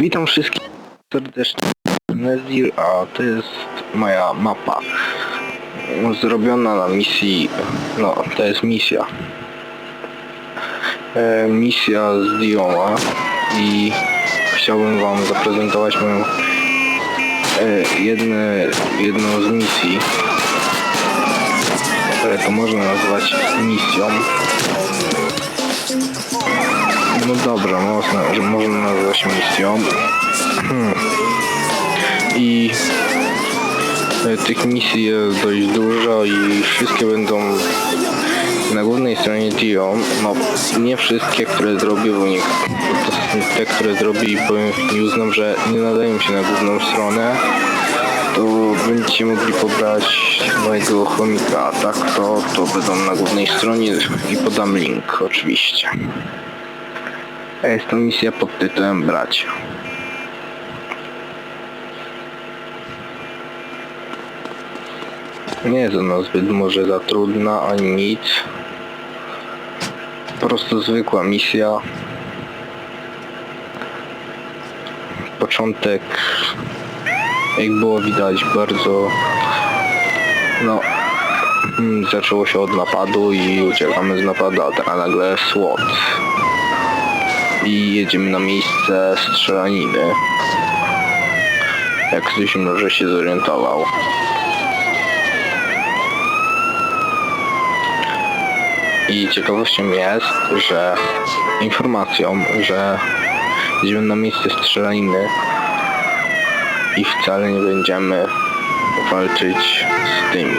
Witam wszystkich serdecznie. Nezir, a to jest moja mapa. Zrobiona na misji, no to jest misja. E, misja z Dioma i chciałbym wam zaprezentować moją e, jedne, jedną z misji, które to można nazwać misją. No dobra, można, można nazwać misją. I e, tych misji jest dość dużo i wszystkie będą na głównej stronie Dio. No nie wszystkie, które zrobił, bo nie, te, które zrobi, powiem nie uznam, że nie nadają się na główną stronę. To będziecie mogli pobrać mojego chomika, a tak to, to będą na głównej stronie i podam link oczywiście. Jest to misja pod tytułem Bracia. Nie jest ona zbyt może za trudna ani nic. Po prostu zwykła misja. Początek, jak było widać, bardzo no mm, zaczęło się od napadu i uciekamy z napadu, a teraz nagle SWAT i jedziemy na miejsce strzelaniny. Jak ktoś może się zorientował. I ciekawością jest, że informacją, że jedziemy na miejsce strzelaniny i wcale nie będziemy walczyć z tymi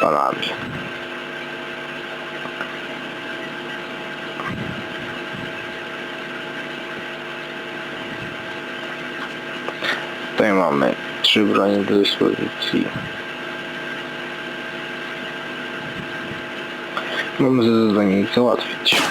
panami. Tutaj mamy trzy bronie do dyspozycji. Mamy za zadanie załatwić.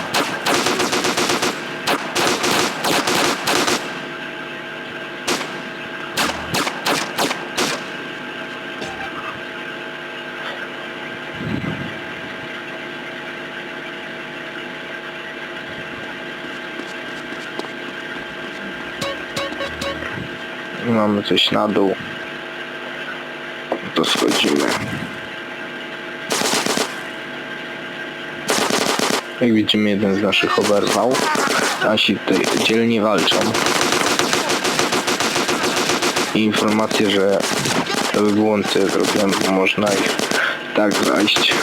Mamy coś na dół. To schodzimy. Jak widzimy, jeden z naszych oberwał. Nasi tutaj dzielnie walczą. I informacje, że co ja zrobiłem, bo można ich tak zajść.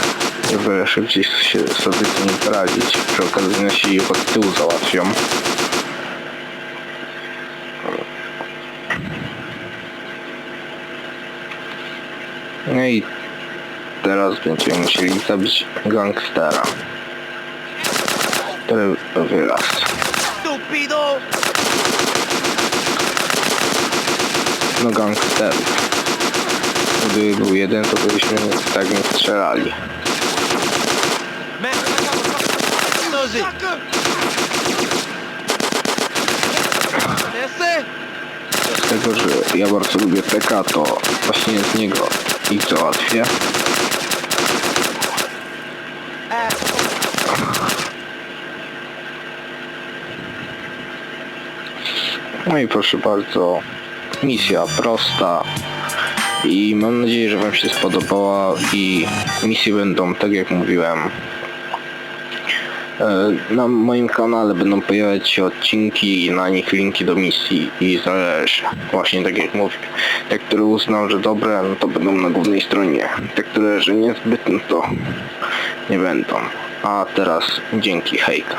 Wiele szybciej się sobie z nim poradzić. Przy okazji nasi ich od tyłu załatwią. No i teraz będziemy musieli zabić gangstera. Wyraz. ¡Estúpido! No gangsterów. Gdyby był jeden, to byśmy tak nie strzelali. ¡Ven! ¡No sé! ¡Ese! Z tego, że ja bardzo lubię TK, to właśnie z niego. Ich załatwię. No i proszę bardzo, misja prosta. I mam nadzieję, że Wam się spodobała i misje będą, tak jak mówiłem, na moim kanale będą pojawiać się odcinki i na nich linki do misji i zależy. Właśnie tak jak mówię. Te, które uznam, że dobre, no to będą na głównej stronie. Te, które, że niezbyt, no to nie będą. A teraz dzięki, hejka.